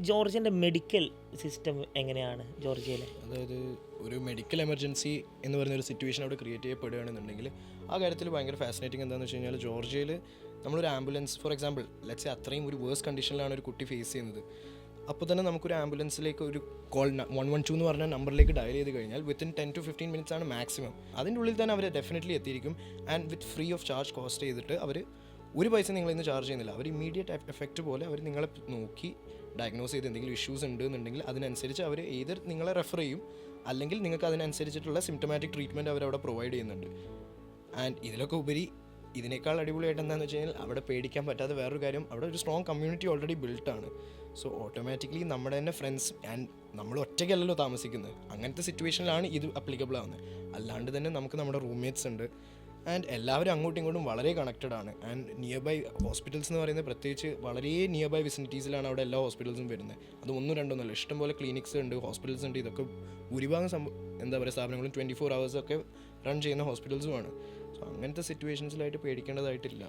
ജോർജിയന്റെ medical system എങ്ങനെയാണ് ജോർജിയയിലെ? അതായത് ഒരു മെഡിക്കൽ എമർജൻസി എന്ന് പറയുന്ന ഒരു സിറ്റുവേഷൻ അവിടെ ക്രിയേറ്റ് ചെയ്യപ്പെടുകയാണെന്നുണ്ടെങ്കിൽ ആ കാര്യത്തിൽ ഭയങ്കര ഫാസിനേറ്റിംഗ് എന്താണെന്ന് വെച്ച് കഴിഞ്ഞാൽ ജോർജിയയിൽ നമ്മളൊരു ആംബുലൻസ് ഫോർ എക്സാമ്പിൾ ലെറ്റ്സ് അത്രയും ഒരു വേഴ്സ് കണ്ടീഷനിലാണ് ഒരു കുട്ടി ഫേസ് ചെയ്യുന്നത്. അപ്പോൾ തന്നെ നമുക്കൊരു ആംബുലൻസിലേക്ക് ഒരു കോൾ വൺ വൺ ടു എന്ന് പറഞ്ഞ നമ്പറിലേക്ക് ഡയൽ ചെയ്ത് കഴിഞ്ഞാൽ within ten to fifteen minutes ആണ് മാക്സിമം അതിന്റെ ഉള്ളിൽ തന്നെ അവർ definitely എത്തിയിരിക്കും. And with free of charge cost ചെയ്തിട്ട് അവർ ഒരു പൈസ നിങ്ങൾ ഇന്ന് ചാർജ് ചെയ്യുന്നില്ല. അവർ ഇമ്മീഡിയറ്റ് എഫക്റ്റ് പോലെ അവർ നിങ്ങളെ നോക്കി ഡയഗ്നോസ് ചെയ്ത് എന്തെങ്കിലും ഇഷ്യൂസ് ഉണ്ട് എന്നുണ്ടെങ്കിൽ അതിനനുസരിച്ച് അവർ ഏതർ നിങ്ങളെ റെഫർ ചെയ്യും അല്ലെങ്കിൽ നിങ്ങൾക്ക് അതിനനുസരിച്ചിട്ടുള്ള സിംറ്റമാറ്റിക് ട്രീറ്റ്മെന്റ് അവരവിടെ പ്രൊവൈഡ് ചെയ്യുന്നുണ്ട്. ആൻഡ് ഇതിലൊക്കെ ഉപരി ഇതിനേക്കാൾ അടിപൊളിയായിട്ട് എന്താണെന്ന് വെച്ച് കഴിഞ്ഞാൽ അവിടെ പേടിക്കാൻ പറ്റാത്ത വേറൊരു കാര്യം അവിടെ ഒരു സ്ട്രോങ് കമ്മ്യൂണിറ്റി ഓൾറെഡി ബിൽട്ടാണ് സോ ഓട്ടോമാറ്റിക്കലി നമ്മുടെ തന്നെ ഫ്രണ്ട്സ് ആൻഡ് നമ്മൾ ഒറ്റയ്ക്കല്ലല്ലോ താമസിക്കുന്നത്. അങ്ങനത്തെ സിറ്റുവേഷനിലാണ് ഇത് അപ്ലിക്കബിൾ ആവുന്നത്. അല്ലാണ്ട് തന്നെ നമുക്ക് നമ്മുടെ റൂംമേറ്റ്സ് ഉണ്ട്. ആൻഡ് എല്ലാവരും അങ്ങോട്ടും ഇങ്ങോട്ടും വളരെ കണക്റ്റഡ് ആണ്. ആൻഡ് നിയർ ബൈ ഹോസ്പിറ്റൽസ് എന്ന് പറയുന്നത് പ്രത്യേകിച്ച് വളരെ നിയർ ബൈ വിസിനിറ്റീസിലാണ് അവിടെ എല്ലാ ഹോസ്പിറ്റൽസും വരുന്നത്. അത് ഒന്നും രണ്ടൊന്നുമല്ല ഇഷ്ടംപോലെ ക്ലിനിക്സ് ഉണ്ട് ഹോസ്പിറ്റൽസ് ഉണ്ട്. ഇതൊക്കെ ഭൂരിഭാഗം സംഭവം എന്താ പറയുക സ്ഥാപനങ്ങളും ട്വന്റി ഫോർ ഹവേഴ്സൊക്കെ റൺ ചെയ്യുന്ന ഹോസ്പിറ്റൽസുമാണ് സോ അങ്ങനത്തെ സിറ്റുവേഷൻസിലായിട്ട് പേടിക്കേണ്ടതായിട്ടില്ല.